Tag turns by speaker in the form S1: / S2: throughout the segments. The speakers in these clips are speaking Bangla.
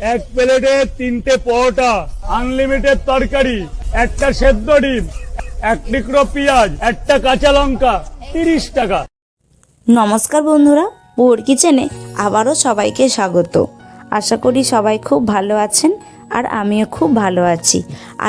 S1: এক প্লেটে তিনটে পরোটা আনলিমিটেড তরকারি, একটা সেদ্ধ ডিম, এক টুকরো পেঁয়াজ, একটা কাঁচা লঙ্কা, তিরিশ টাকা।
S2: নমস্কার বন্ধুরা, পুর কিচেনে আবারও সবাইকে স্বাগত। আশা করি সবাই খুব ভালো আছেন আর আমিও খুব ভালো আছি।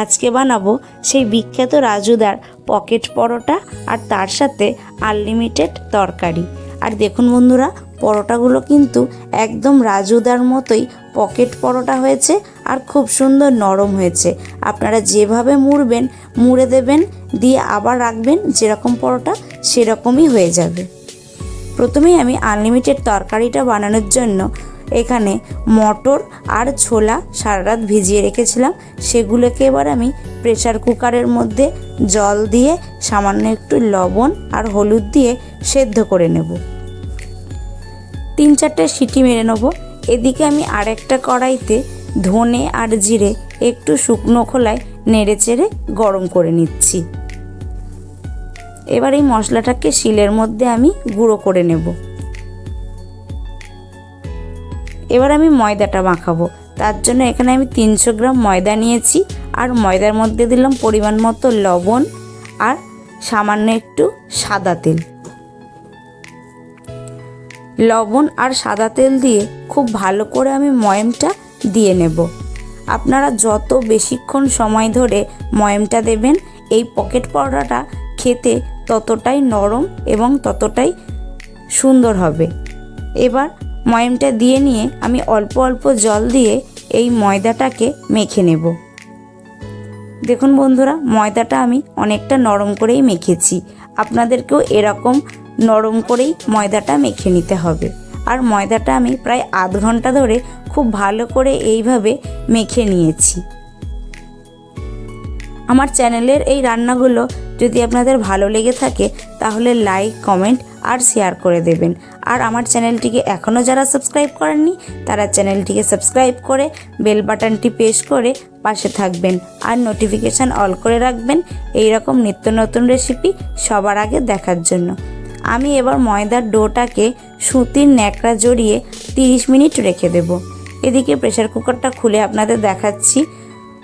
S2: আজকে বানাবো সেই বিখ্যাত রাজুদার পকেট পরোটা আর তার সাথে আনলিমিটেড তরকারি। আর দেখুন বন্ধুরা, পরোটাগুলো কিন্তু একদম রাজুদার মতোই পকেট পরোটা হয়েছে আর খুব সুন্দর নরম হয়েছে। আপনারা যেভাবে মুড়বেন, মুড়ে দেবেন, দিয়ে আবার রাখবেন, যেরকম পরোটা সেরকমই হয়ে যাবে। প্রথমেই আমি আনলিমিটেড তরকারিটা বানানোর জন্য এখানে মটর আর ছোলা সারা রাত ভিজিয়ে রেখেছিলাম। সেগুলোকে এবার আমি প্রেসার কুকারের মধ্যে জল দিয়ে সামান্য একটু লবণ আর হলুদ দিয়ে সেদ্ধ করে নেব। তিন চারটে সিটি মেরে নেব। এদিকে আমি আরেকটা কড়াইতে ধনে আর জিরে একটু শুকনো খোলায় নেড়ে চেড়ে গরম করে নিচ্ছি। এবার এই মশলাটাকে শিলের মধ্যে আমি গুঁড়ো করে নেব। এবার আমি ময়দাটা মাখাবো। তার জন্য এখানে আমি তিনশো গ্রাম ময়দা নিয়েছি আর ময়দার মধ্যে দিলাম পরিমাণ মতো লবণ আর সামান্য একটু সাদা তেল। লবণ আর সাদা তেল দিয়ে খুব ভালো করে আমি ময়মটা দিয়ে নেব। আপনারা যত বেশিক্ষণ সময় ধরে ময়মটা দেবেন, এই পকেট পরোটাটা খেতে ততটাই নরম এবং ততটাই সুন্দর হবে। এবার ময়মটা দিয়ে নিয়ে আমি অল্প অল্প জল দিয়ে এই ময়দাটাকে মেখে নেব। দেখুন বন্ধুরা, ময়দাটা আমি অনেকটা নরম করেই মেখেছি। আপনাদেরকেও এরকম নরম করেই ময়দাটা মেখে নিতে হবে। আর ময়দাটা আমি প্রায় আধ ঘণ্টা ধরে খুব ভালো করে এইভাবে মেখে নিয়েছি। আমার চ্যানেলের এই রান্নাগুলো যদি আপনাদের ভালো লেগে থাকে, তাহলে লাইক, কমেন্ট আর শেয়ার করে দেবেন। আর আমার চ্যানেলটিকে এখনও যারা সাবস্ক্রাইব করেননি, তারা চ্যানেলটিকে সাবস্ক্রাইব করে বেল বাটনটি প্রেস করে পাশে থাকবেন। আর নোটিফিকেশান অল করে রাখবেন। এই রকম নিত্য নতুন রেসিপি সবার আগে দেখার জন্য। আমি এবার ময়দার ডোটাকে সুতির ন্যাকড়া জড়িয়ে 30 মিনিট রেখে দেব। এদিকে প্রেসার কুকারটা খুলে আপনাদের দেখাচ্ছি।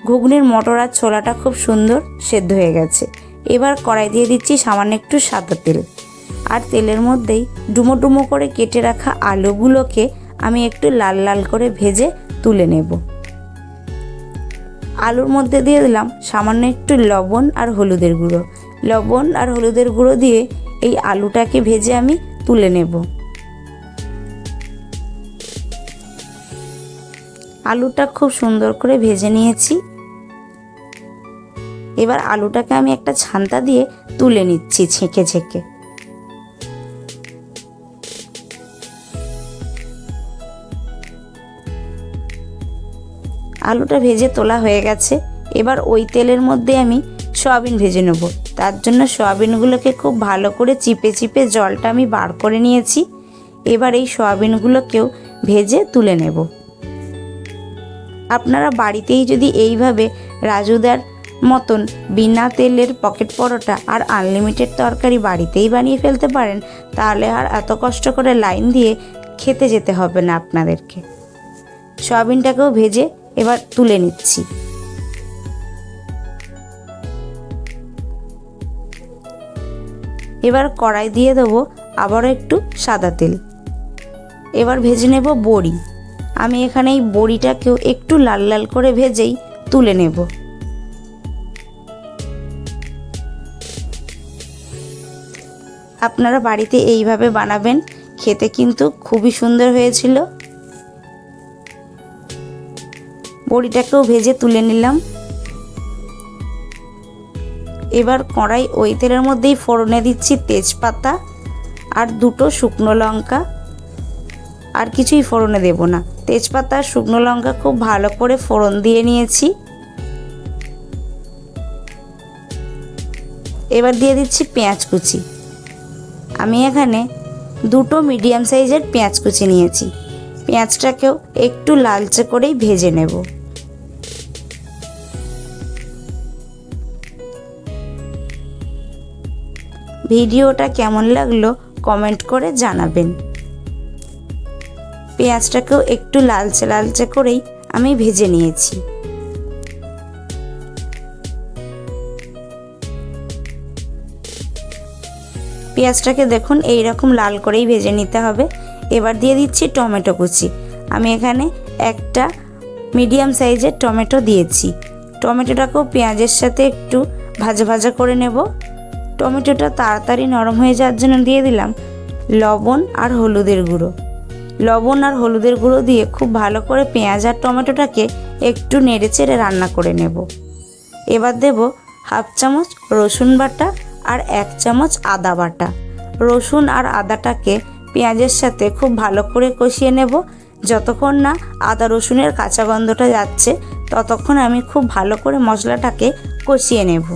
S2: ঘুগনির মটর আর ছোলাটা খুব সুন্দর সেদ্ধ হয়ে গেছে। এবার কড়াই দিয়ে দিচ্ছি সামান্য একটু সাদা তেল। আর তেলের মধ্যেই ডুমো ডুমো করে কেটে রাখা আলুগুলোকে আমি একটু লাল লাল করে ভেজে তুলে নেব। আলুর মধ্যে দিয়ে দিলাম সামান্য একটু লবণ আর হলুদের গুঁড়ো। লবণ আর হলুদের গুঁড়ো দিয়ে এই আলুটাকে ভেজে আমি তুলে নেব। আলুটা খুব সুন্দর করে ভেজে নিয়েছি। এবার আলুটাকে আমি একটা ছান্তা দিয়ে তুলে নিচ্ছি ছেঁকে ছেঁকে। আলুটা ভেজে তোলা হয়ে গেছে। এবার ওই তেলের মধ্যে আমি সয়াবিন ভেজে নেব। তার জন্য সয়াবিনগুলোকে খুব ভালো করে চিপে চিপে জলটা আমি বার করে নিয়েছি। এবার এই সয়াবিনগুলোকেও ভেজে তুলে নেব। আপনারা বাড়িতেই যদি এইভাবে রাজুদার মতন বিনা তেলের পকেট পরোটা আর আনলিমিটেড তরকারি বাড়িতেই বানিয়ে ফেলতে পারেন, তাহলে আর এত কষ্ট করে লাইন দিয়ে খেতে যেতে হবে না আপনাদেরকে। সয়াবিনটাকেও ভেজে এবার তুলে নিচ্ছি। এবার কড়াই দিয়ে দেবো আবারও একটু সাদা তেল। এবার ভেজে নেব বড়ি। আমি এখানে এই বড়িটাকেও একটু লাল লাল করে ভেজেই তুলে নেব। আপনারা বাড়িতে এইভাবে বানাবেন, খেতে কিন্তু খুবই সুন্দর হয়েছিল। বড়িটাকেও ভেজে তুলে নিলাম। এবার কড়াই ওই তেলের মধ্যেই ফোড়নে দিচ্ছি তেজপাতা আর দুটো শুকনো লঙ্কা। আর কিছুই ফোড়নে দেব না। তেজপাতা আর শুকনো লঙ্কা খুব ভালো করে ফোড়ন দিয়ে নিয়েছি। এবার দিয়ে দিচ্ছি পেঁয়াজ কুচি। আমি এখানে দুটো মিডিয়াম সাইজের পেঁয়াজ কুচি নিয়েছি। পেঁয়াজটাকেও একটু লালচে করেই ভেজে নেব। ভিডিওটা কেমন লাগল কমেন্ট করে জানাবেন। পেঁয়াজটাকেও একটু লালচে লালচে করেই আমি ভেজে নিয়েছি। পেঁয়াজটাকে দেখুন এই রকম লাল করেই ভেজে নিতে হবে। এবার দিয়ে দিচ্ছি টমেটো কুচি। আমি এখানে একটা মিডিয়াম সাইজের টমেটো দিয়েছি। টমেটোটাকেও পেঁয়াজের সাথে একটু ভাজা ভাজা করে নেব। টমেটোটা তাড়াতাড়ি নরম হয়ে যাওয়ার জন্য দিয়ে দিলাম লবণ আর হলুদের গুঁড়ো। লবণ আর হলুদের গুঁড়ো দিয়ে খুব ভালো করে পেঁয়াজ আর টমেটোটাকে একটু নেড়ে চেড়ে রান্না করে নেব। এবার দেব হাফ চামচ রসুন বাটা আর এক চামচ আদা বাটা। রসুন আর আদাটাকে পেঁয়াজের সাথে খুব ভালো করে কষিয়ে নেব। যতক্ষণ না আদা রসুনের কাঁচা গন্ধটা যাচ্ছে, ততক্ষণ আমি খুব ভালো করে মশলাটাকে কষিয়ে নেব।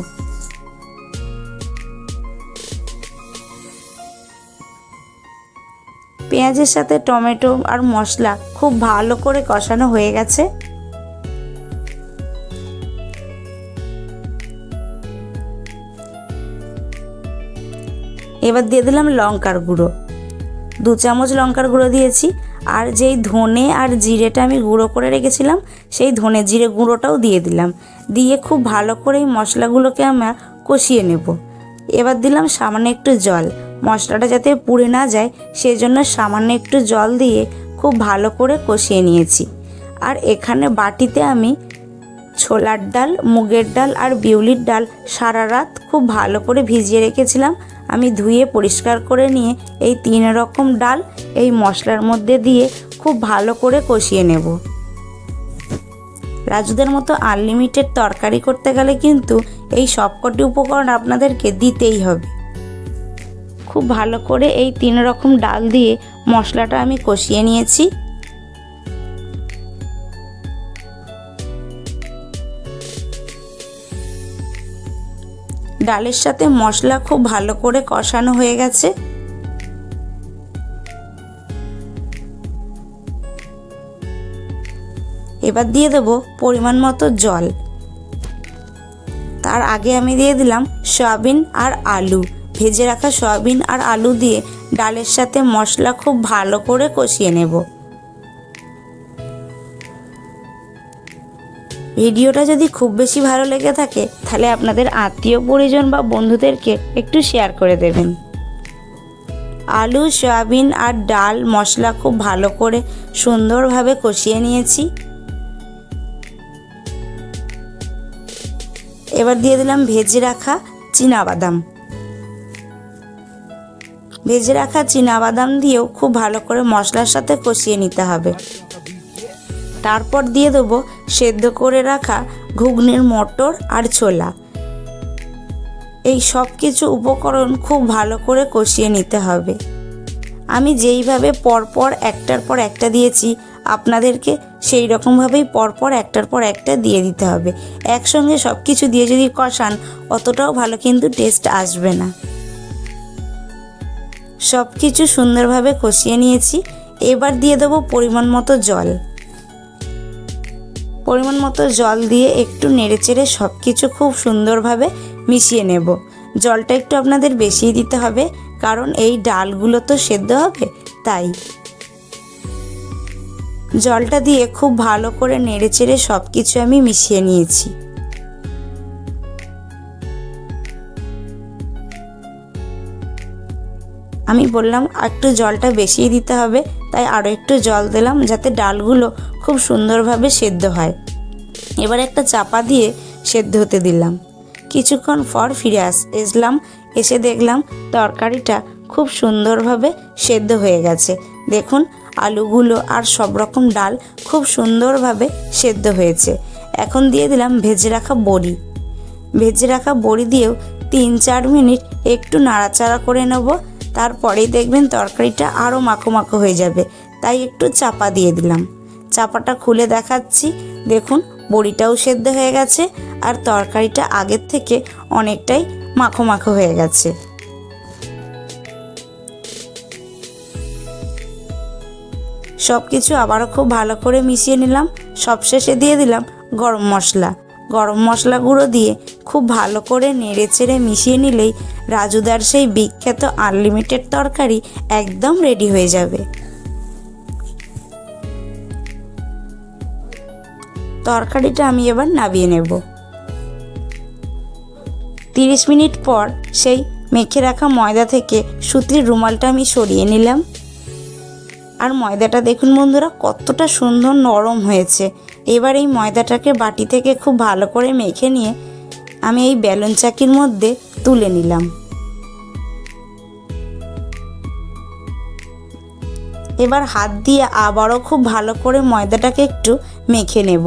S2: পেঁয়াজের সাথে টমেটো আর মশলা খুব ভালো করে কষানো হয়ে গেছে। এবার দিয়ে দিলাম লঙ্কার গুঁড়ো। দু চামচ লঙ্কার গুঁড়ো দিয়েছি। আর যেই ধনে আর জিরেটা আমি গুঁড়ো করে রেখেছিলাম, সেই ধনে জিরে গুঁড়োটাও দিয়ে দিলাম। দিয়ে খুব ভালো করে এই মশলাগুলোকে আমরা কষিয়ে নেব। এবার দিলাম সামান্য একটু জল। মশলাটা যাতে পুড়ে না যায় সেই জন্য সামান্য একটু জল দিয়ে খুব ভালো করে কষিয়ে নিয়েছি। আর এখানে বাটিতে আমি ছোলার ডাল, মুগের ডাল আর বিউলির ডাল সারা রাত খুব ভালো করে ভিজিয়ে রেখেছিলাম। আমি ধুয়ে পরিষ্কার করে নিয়ে এই তিন রকম ডাল এই মশলার মধ্যে দিয়ে খুব ভালো করে কষিয়ে নেব। রাজুদের মতো আনলিমিটেড তরকারি করতে গেলে কিন্তু এই সবকটি উপকরণ আপনাদেরকে দিতেই হবে। খুব ভালো করে এই তিন রকম ডাল দিয়ে মশলাটা আমি কষিয়ে নিয়েছি। ডালের সাথে মশলা খুব ভালো করে কষানো হয়ে গেছে। এবার দিয়ে দেবো পরিমাণ মতো জল। তার আগে আমি দিয়ে দিলাম সয়াবিন আর আলু। ভেজে রাখা সয়াবিন আর আলু দিয়ে ডালের সাথে মশলা খুব ভালো করে কষিয়ে নেব। ভিডিওটা যদি খুব বেশি ভালো লেগে থাকে, তাহলে আপনাদের আত্মীয়, পরিজন বা বন্ধুদেরকে একটু শেয়ার করে দেবেন। আলু, সয়াবিন আর ডাল মশলা খুব ভালো করে সুন্দরভাবে কষিয়ে নিয়েছি। এবার দিয়ে দিলাম ভেজে রাখা বাদাম ভেজে রাখা বাদাম দিয়েও খুব ভালো করে মশলার সাথে কষিয়ে নিতে হবে। তারপর দিয়ে দেবো সেদ্ধ করে রাখা ঘুগনির মটর আর ছোলা। এই সব কিছু উপকরণ খুব ভালো করে কষিয়ে নিতে হবে। আমি যেইভাবে পরপর একটার পর একটা দিয়েছি, আপনাদেরকে সেই রকমভাবেই পরপর একটার পর একটা দিয়ে দিতে হবে। একসঙ্গে সব কিছু দিয়ে যদি কষান, অতটাও ভালো কিন্তু টেস্ট আসবে না। সব কিছু সুন্দরভাবে কষিয়ে নিয়েছি। এবার দিয়ে দেবো পরিমাণ মতো জল। পরিমাণ মতো জল দিয়ে একটু নেড়েচেড়ে সব কিছু খুব সুন্দরভাবে মিশিয়ে নেব। জলটা একটু আপনাদের বেশিই দিতে হবে, কারণ এই ডালগুলো তো সেদ্ধ হবে, তাই। জলটা দিয়ে খুব ভালো করে নেড়েচেড়ে সব কিছু আমি মিশিয়ে নিয়েছি। আমি বললাম, একটু জলটা বেশিই দিতে হবে। তাই আরও একটু জল দিলাম যাতে ডালগুলো খুব সুন্দরভাবে সেদ্ধ হয়। এবার একটা চাপা দিয়ে সেদ্ধ হতে দিলাম। কিছুক্ষণ পর ফিরে আস এসলাম, এসে দেখলাম তরকারিটা খুব সুন্দরভাবে সেদ্ধ হয়ে গেছে। দেখুন, আলুগুলো আর সব রকম ডাল খুব সুন্দরভাবে সেদ্ধ হয়েছে। এখন দিয়ে দিলাম ভেজে রাখা বড়ি। ভেজে রাখা বড়ি দিয়েও তিন চার মিনিট একটু নাড়াচাড়া করে নেব। তারপরেই দেখবেন তরকারিটা আরও মাখো মাখো হয়ে যাবে। তাই একটু চাপা দিয়ে দিলাম। চাপাটা খুলে দেখাচ্ছি। দেখুন, বড়িটাও সেদ্ধ হয়ে গেছে আর তরকারিটা আগের থেকে অনেকটাই মাখো মাখো হয়ে গেছে। সব কিছু আবারও খুব ভালো করে মিশিয়ে নিলাম। সবশেষে দিয়ে দিলাম গরম মশলা। গরম মশলা গুঁড়ো দিয়ে খুব ভালো করে নেড়ে চেড়ে মিশিয়ে নিলেই রাজুদার সেই বিখ্যাত আনলিমিটেড তরকারি একদম রেডি হয়ে যাবে। তরকারিটা আমি এবার নামিয়ে নেব। তিরিশ মিনিট পর সেই মেখে রাখা ময়দা থেকে সুতির রুমালটা আমি সরিয়ে নিলাম। আর ময়দাটা দেখুন বন্ধুরা, কতটা সুন্দর নরম হয়েছে। এবার এই ময়দাটাকে বাটি থেকে খুব ভালো করে মেখে নিয়ে আমি এই বেলুন চাকির মধ্যে তুলে নিলাম। এবার হাত দিয়ে আবারও খুব ভালো করে ময়দাটাকে একটু মেখে নেব।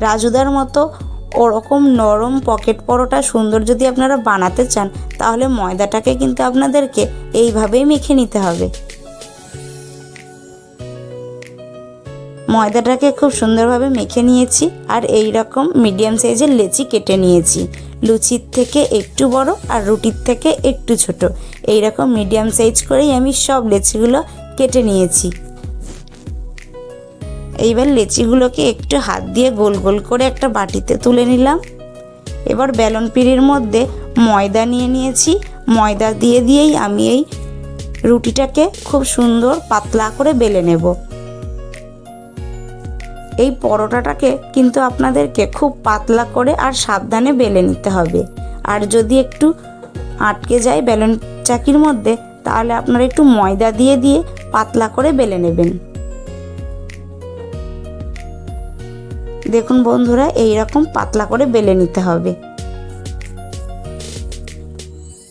S2: রাজুদার মতো ওরকম নরম পকেট পরোটা সুন্দর যদি আপনারা বানাতে চান, তাহলে ময়দাটাকে কিন্তু আপনাদেরকে এইভাবেই মেখে নিতে হবে। ময়দাটাকে খুব সুন্দরভাবে মেখে নিয়েছি আর এই রকম মিডিয়াম সাইজের লেচি কেটে নিয়েছি। লুচির থেকে একটু বড় আর রুটির থেকে একটু ছোট। এই রকম মিডিয়াম সাইজ করেই আমি সব লেচিগুলো কেটে নিয়েছি। এইবার লেচিগুলোকে একটু হাত দিয়ে গোল গোল করে একটা বাটিতে তুলে নিলাম। এবার বেলন পিড়ির মধ্যে ময়দা নিয়ে নিয়েছি। ময়দা দিয়ে দিয়েই আমি এই রুটিটাকে খুব সুন্দর পাতলা করে বেলে নেব। এই পরোটাটাকে কিন্তু আপনাদেরকে খুব পাতলা করে আর সাবধানে বেলে নিতে হবে। আর যদি একটু আটকে যায় বেলুন চাকির মধ্যে, তাহলে আপনারা একটু ময়দা দিয়ে দিয়ে পাতলা করে বেলে নেবেন। দেখুন বন্ধুরা এই রকম পাতলা করে বেলে নিতে হবে।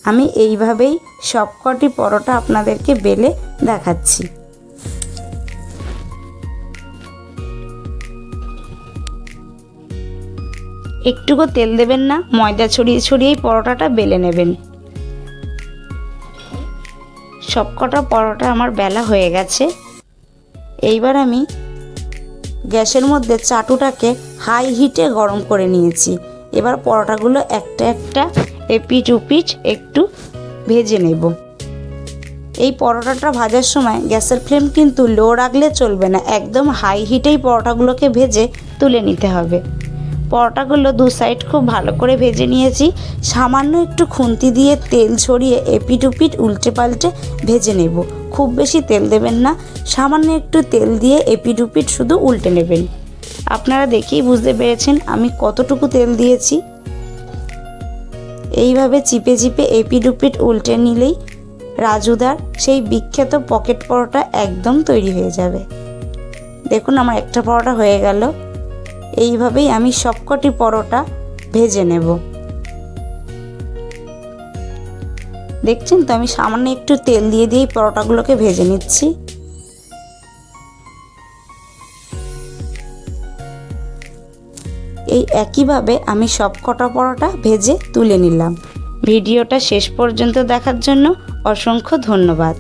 S2: আমি এইভাবেই সবকটি পরোটা আপনাদেরকে বেলে দেখাচ্ছি। একটুকু তেল দেবেন না, ময়দা ছড়িয়ে ছড়িয়েই পরোটাটা বেলে নেবেন। সবকটা পরোটা আমার বেলা হয়ে গেছে। এইবার আমি গ্যাসের মধ্যে চাটুটাকে হাই হিটে গরম করে নিয়েছি। এবার পরোটাগুলো একটা একটা এপিচ উপিচ একটু ভেজে নেব। এই পরোটাটা ভাজার সময় গ্যাসের ফ্লেম কিন্তু লো রাখলে চলবে না। একদম হাই হিটেই পরোটাগুলোকে ভেজে তুলে নিতে হবে। পরোটাগুলো দু সাইড খুব ভালো করে ভেজে নিয়েছি। সামান্য একটু খুন্তি দিয়ে তেল ছড়িয়ে এপিট উপিট উল্টে পাল্টে ভেজে নেব। খুব বেশি তেল দেবেন না। সামান্য একটু তেল দিয়ে এপিট শুধু উল্টে নেবেন। আপনারা দেখেই বুঝতে পেরেছেন আমি কতটুকু তেল দিয়েছি। এইভাবে চিপে চিপে এপিট উপিট উল্টে নিলেই রাজুদার সেই বিখ্যাত পকেট পরোটা একদম তৈরি হয়ে যাবে। দেখুন আমার একটা পরোটা হয়ে গেল। এইভাবেই আমি সবকটি পরোটা ভেজে নেব। দেখছেন তো, আমি সামান্য একটু তেল দিয়ে দিয়েই পরোটাগুলোকে ভেজে নিচ্ছি। এই একইভাবে আমি সব কটা পরোটা ভেজে তুলে নিলাম। ভিডিওটা শেষ পর্যন্ত দেখার জন্য অসংখ্য ধন্যবাদ।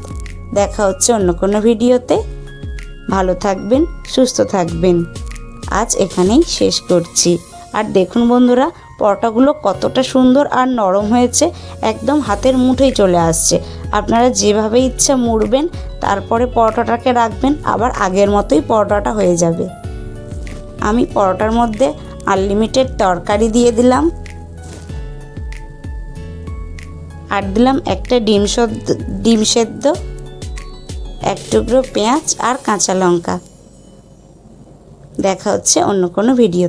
S2: দেখা হচ্ছে অন্য কোনো ভিডিওতে। ভালো থাকবেন, সুস্থ থাকবেন। আজ এখানেই শেষ করছি। আর দেখুন বন্ধুরা, পরোটাগুলো কতটা সুন্দর আর নরম হয়েছে, একদম হাতের মুঠোই চলে আসছে। আপনারা যেভাবে ইচ্ছা মুড়বেন, তারপরে পরোটাটাকে রাখবেন, আবার আগের মতোই পরোটাটা হয়ে যাবে। আমি পরোটার মধ্যে আনলিমিটেড তরকারি দিয়ে দিলাম। আর দিলাম একটা ডিম সদ্য ডিম সেদ্ধ, এক টুকরো পেঁয়াজ আর কাঁচা লঙ্কা। দেখা হচ্ছে অন্য কোনো ভিডিও